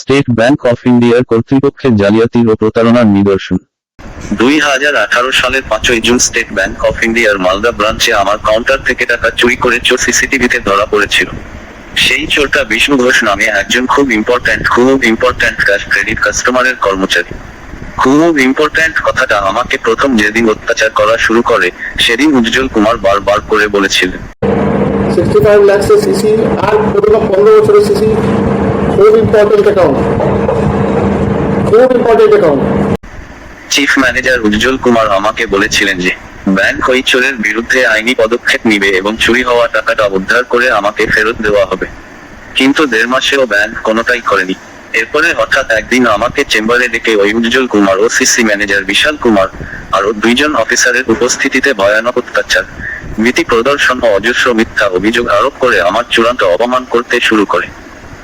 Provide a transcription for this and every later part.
State bank of ইন্ডিয়ার কর্তৃপক্ষের জালিয়াতির ও প্রতারণার নিদর্শন। দুই হাজার আঠারো সালের পাঁচই জুন স্টেট ব্যাংক অফ ইন্ডিয়ার মালদা ব্রাঞ্চে আমার কাউন্টার থেকে টাকা চুরি করে চোর সিসিটিভিতে ধরা পড়েছিল। সেই চোরটা বিষ্ণু ঘোষ নামে একজন খুব ইম্পর্ট্যান্ট খুব ইম্পর্ট্যান্ট ক্যাশ ক্রেডিট কাস্টমারের কর্মচারী। খুব ইম্পর্ট্যান্ট কথাটা আমাকে প্রথম যেদিন অত্যাচার করা শুরু করে সেদিন উজ্জ্বল কুমার বারবার করে বলেছিলেন। সিক্সটি ফাইভ ল্যাক্সের সিসি আর পনেরো বছরের সিসি খুব ইম্পর্টেন্ট অ্যাকাউন্ট খুব important account chief manager Ujjwal Kumar আমাকে বলেছিলেন যে, ব্যাংক ওই চোরের বিরুদ্ধে আইনি পদক্ষেপ নিবে এবং চুরি হওয়া টাকাটা উদ্ধার করে আমাকে ফেরত দেওয়া হবে। কিন্তু দেড় মাসেও ব্যাংক কোনোটাই করেনি। এরপরে হঠাৎ একদিন আমাকে চেম্বারে ডেকে ওই উজ্জ্বল কুমার ও সিসি ম্যানেজার বিশাল কুমার আরও দুইজন অফিসারের উপস্থিতিতে ভয়ানক অত্যাচার ভীতি প্রদর্শন ও অজস্র মিথ্যা অভিযোগ আরোপ করে আমার চূড়ান্ত অপমান করতে শুরু করে।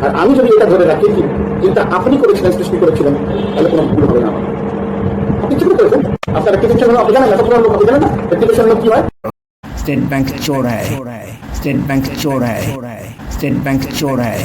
আর আমি যদি এটা ধরে রাখি যেটা আপনি করেছিলেন সৃষ্টি করেছিলেন তাহলে কোনো ভুল হবে না আপনি কি করেছেন? আপনারা কিছু হলো আপনি জানেন এতক্ষণ লোক আপনি জানেন না? রেপ্লিকেশন হলো কি হয়? স্টেট ব্যাংক চোর হ্যাঁ স্টেট ব্যাংক চোর হ্যাঁ স্টেট ব্যাংক চোর হ্যাঁ